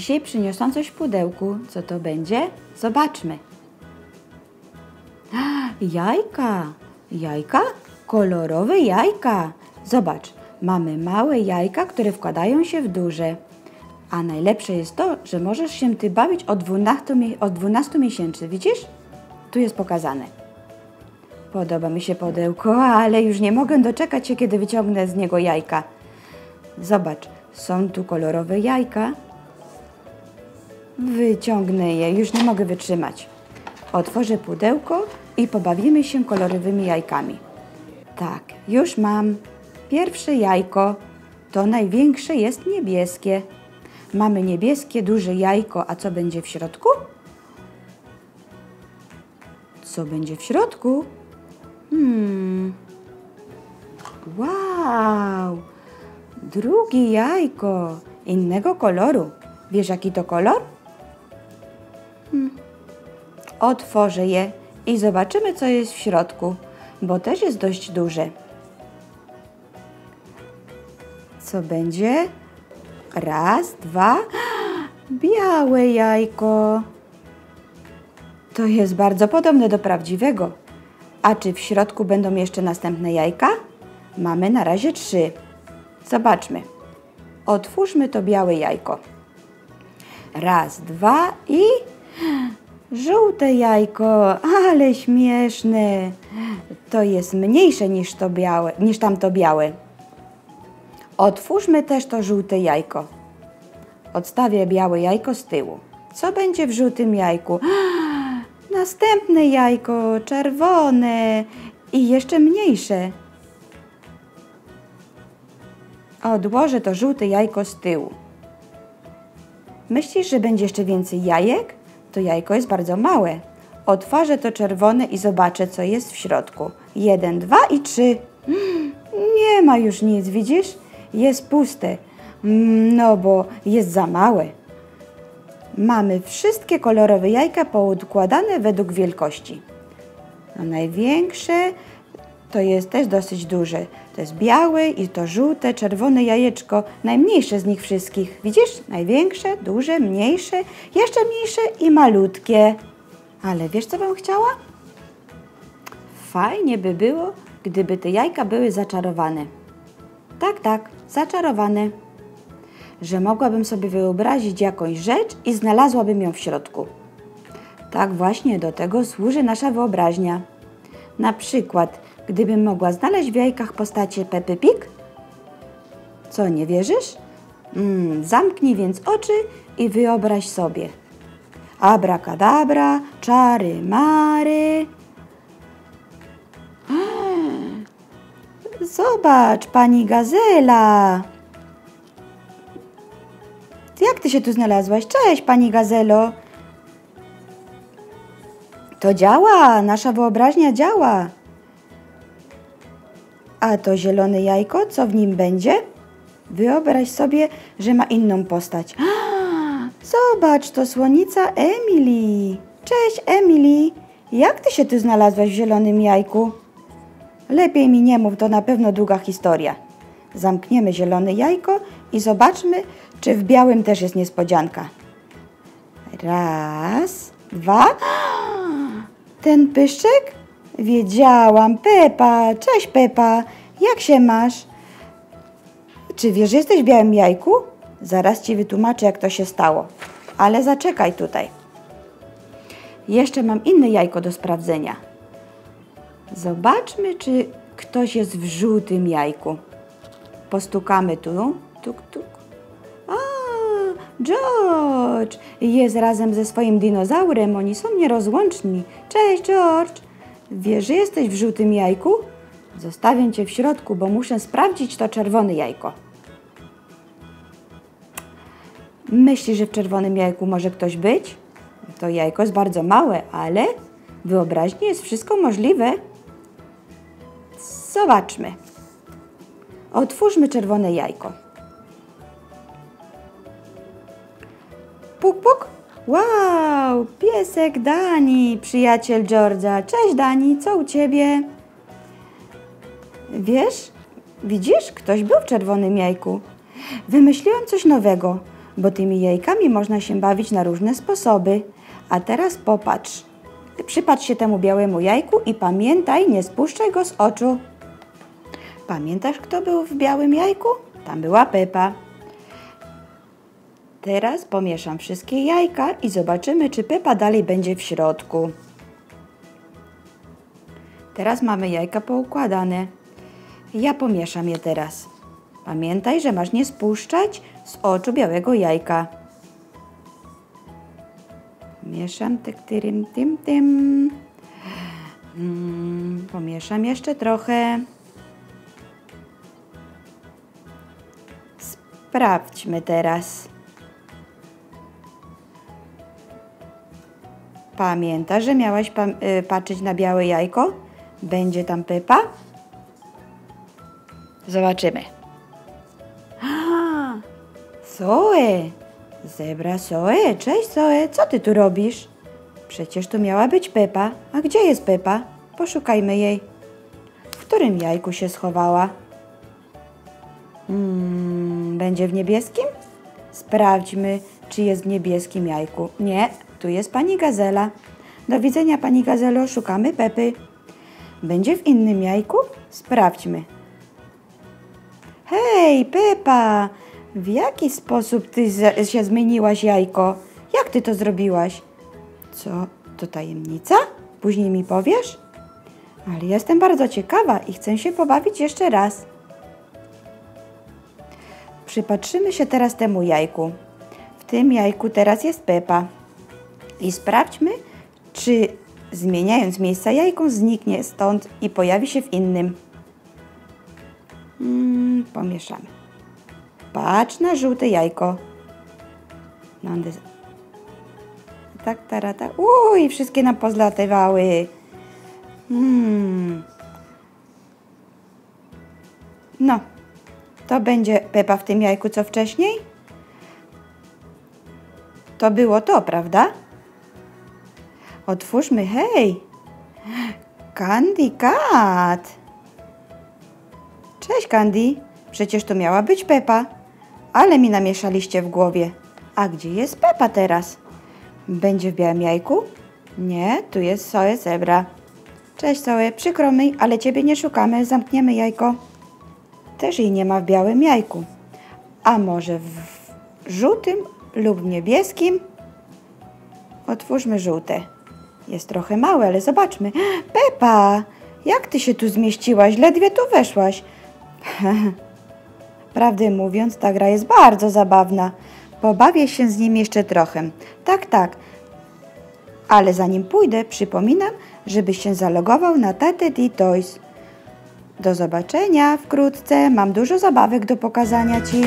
Dzisiaj przyniosłam coś w pudełku. Co to będzie? Zobaczmy. Jajka. Jajka? Kolorowe jajka. Zobacz, mamy małe jajka, które wkładają się w duże. A najlepsze jest to, że możesz się ty bawić od 12, od 12 miesięcy. Widzisz? Tu jest pokazane. Podoba mi się pudełko, ale już nie mogę doczekać się, kiedy wyciągnę z niego jajka. Zobacz, są tu kolorowe jajka. Wyciągnę je, już nie mogę wytrzymać. Otworzę pudełko i pobawimy się kolorowymi jajkami. Tak, już mam. Pierwsze jajko. To największe jest niebieskie. Mamy niebieskie, duże jajko, a co będzie w środku? Co będzie w środku? Hmm. Wow! Drugie jajko, innego koloru. Wiesz, jaki to kolor? Hmm. Otworzę je i zobaczymy, co jest w środku, bo też jest dość duże. Co będzie? Raz, dwa. Białe jajko. To jest bardzo podobne do prawdziwego. A czy w środku będą jeszcze następne jajka? Mamy na razie trzy. Zobaczmy. Otwórzmy to białe jajko. Raz, dwa i żółte jajko, ale śmieszne. To jest mniejsze niż to białe, niż tamto białe. Otwórzmy też to żółte jajko. Odstawię białe jajko z tyłu. Co będzie w żółtym jajku? Następne jajko, czerwone i jeszcze mniejsze. Odłożę to żółte jajko z tyłu. Myślisz, że będzie jeszcze więcej jajek? To jajko jest bardzo małe. Otworzę to czerwone i zobaczę, co jest w środku. Jeden, dwa i trzy. Nie ma już nic, widzisz? Jest puste. No, bo jest za małe. Mamy wszystkie kolorowe jajka poukładane według wielkości. No, największe to jest też dosyć duże. To jest białe i to żółte, czerwone jajeczko. Najmniejsze z nich wszystkich. Widzisz? Największe, duże, mniejsze, jeszcze mniejsze i malutkie. Ale wiesz, co bym chciała? Fajnie by było, gdyby te jajka były zaczarowane. Tak, tak, zaczarowane. Że mogłabym sobie wyobrazić jakąś rzecz i znalazłabym ją w środku. Tak właśnie do tego służy nasza wyobraźnia. Na przykład, gdybym mogła znaleźć w jajkach postacie Pepy Pig? Co, nie wierzysz? Mm, zamknij więc oczy i wyobraź sobie. Abracadabra, czary mary. Zobacz, pani Gazela. Jak ty się tu znalazłaś? Cześć, pani Gazelo. To działa, nasza wyobraźnia działa. A to zielone jajko, co w nim będzie? Wyobraź sobie, że ma inną postać. Zobacz, to słonica Emily. Cześć, Emily. Jak ty się tu znalazłaś w zielonym jajku? Lepiej mi nie mów, to na pewno długa historia. Zamkniemy zielone jajko i zobaczmy, czy w białym też jest niespodzianka. Raz, dwa. Ten pyszczek? Wiedziałam. Pepa, cześć Pepa. Jak się masz? Czy wiesz, że jesteś w białym jajku? Zaraz ci wytłumaczę, jak to się stało. Ale zaczekaj tutaj. Jeszcze mam inne jajko do sprawdzenia. Zobaczmy, czy ktoś jest w żółtym jajku. Postukamy tu. Tuk, tuk. A, George! Jest razem ze swoim dinozaurem. Oni są nierozłączni. Cześć, George! Wiesz, że jesteś w żółtym jajku? Zostawię cię w środku, bo muszę sprawdzić to czerwone jajko. Myślisz, że w czerwonym jajku może ktoś być? To jajko jest bardzo małe, ale wyobraźnie jest wszystko możliwe. Zobaczmy. Otwórzmy czerwone jajko. Puk, puk. Wow, piesek Dani, przyjaciel George'a. Cześć Dani, co u ciebie? Wiesz, widzisz, ktoś był w czerwonym jajku. Wymyśliłam coś nowego. bo tymi jajkami można się bawić na różne sposoby. A teraz popatrz. Przypatrz się temu białemu jajku i pamiętaj, nie spuszczaj go z oczu. Pamiętasz, kto był w białym jajku? Tam była Pepa. Teraz pomieszam wszystkie jajka i zobaczymy, czy Pepa dalej będzie w środku. Teraz mamy jajka poukładane. Ja pomieszam je teraz. Pamiętaj, że masz nie spuszczać z oczu białego jajka. Mieszam tyk, tyrym, tym, tym. Mm, pomieszam jeszcze trochę. Sprawdźmy teraz. Pamiętasz, że miałaś pa y, patrzeć na białe jajko? Będzie tam Pepa? Zobaczymy. A, Zoe! Zebra Zoe, cześć Zoe, co ty tu robisz? Przecież tu miała być Pepa. A gdzie jest Pepa? Poszukajmy jej. W którym jajku się schowała? Hmm, będzie w niebieskim? Sprawdźmy, czy jest w niebieskim jajku. Nie, tu jest pani Gazela. Do widzenia, pani Gazelo, szukamy Pepy. Będzie w innym jajku? Sprawdźmy. Hej, Pepa! W jaki sposób ty się zmieniłaś jajko? Jak ty to zrobiłaś? Co? To tajemnica? Później mi powiesz? Ale jestem bardzo ciekawa i chcę się pobawić jeszcze raz. Przypatrzymy się teraz temu jajku. W tym jajku teraz jest Pepa. I sprawdźmy, czy zmieniając miejsca jajką zniknie stąd i pojawi się w innym. Mm, pomieszamy. Patrz na żółte jajko. No, tak, tarata. Uj, wszystkie nam pozlatywały. Hmm. No, to będzie Pepa w tym jajku, co wcześniej? To było to, prawda? Otwórzmy, hej! Candy Cat! Cześć, Candy. Przecież to miała być Pepa. Ale mi namieszaliście w głowie. A gdzie jest Pepa teraz? Będzie w białym jajku? Nie, tu jest Zoe Zebra. Cześć, Zoe. Przykro mi, ale ciebie nie szukamy. Zamkniemy jajko. Też jej nie ma w białym jajku. A może w żółtym lub niebieskim? Otwórzmy żółte. Jest trochę małe, ale zobaczmy. Pepa, jak ty się tu zmieściłaś? Ledwie tu weszłaś. Prawdę mówiąc, ta gra jest bardzo zabawna. Pobawię się z nim jeszcze trochę. Tak, tak. Ale zanim pójdę, przypominam, żebyś się zalogował na TTD Toys. Do zobaczenia wkrótce. Mam dużo zabawek do pokazania Ci.